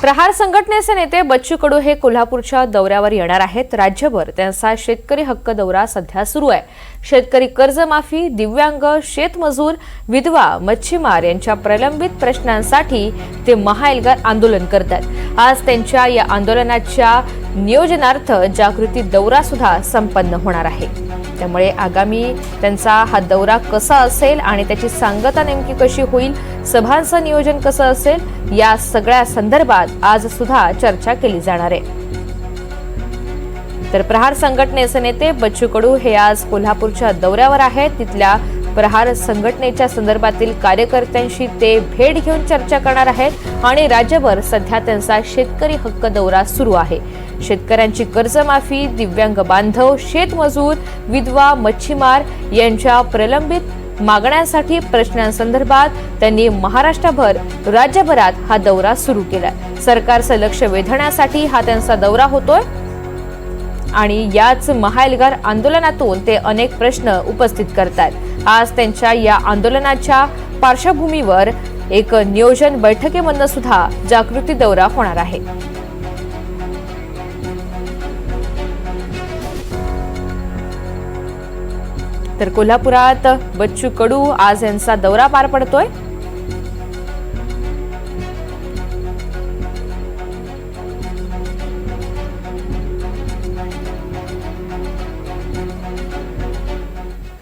प्रहार संघटनेचे नेते बच्चू कडू हे कोल्हापूरच्या दौऱ्यावर येणार आहेत. राज्यभर त्यांचा शेतकरी हक्क दौरा सध्या सुरू आहे. शेतकरी कर्जमाफी दिव्यांग शेतमजूर विधवा मच्छीमार यांच्या प्रलंबित प्रश्नांसाठी ते महाएल्गार आंदोलन करतात. आज त्यांच्या या आंदोलनाच्या नियोजनार्थ जागृती दौरा सुद्धा संपन्न होणार आहे. त्यामुळे आगामी त्यांचा हा दौरा कसा असेल आणि त्याची सांगता नेमकी कशी होईल सभांचं नियोजन कसं असेल या सगळ्या संदर्भात आज सुद्धा चर्चा केली जाणार आहे. तर प्रहार संघटनेचे नेते बच्चू कडू हे आज कोल्हापूरच्या दौऱ्यावर आहेत. तिथल्या प्रहार संघटनेच्या संदर्भातील कार्यकर्त्यांशी ते भेट घेऊन चर्चा करणार आहेत आणि राज्यभर सध्या त्यांचा शेतकरी हक्क दौरा सुरू आहे. शेतकऱ्यांची कर्जमाफी दिव्यांग बांधव शेतमजूर विधवा मच्छीमार यांच्या प्रलंबित मागण्यांसाठी प्रश्नांसंदर्भात त्यांनी महाराष्ट्रभर राज्यभरात हा दौरा सुरू केला सरकारचं लक्ष वेधण्यासाठी हा त्यांचा दौरा होतोय आणि याच महाएल्गार आंदोलनातून ते अनेक प्रश्न उपस्थित करतात आज त्यांच्या या आंदोलनाच्या पार्श्वभूमीवर एक नियोजन बैठकीमधनं सुद्धा जागृती दौरा होणार आहे. तर कोल्हापुरात बच्चू कडू आज यांचा दौरा पार पडतोय.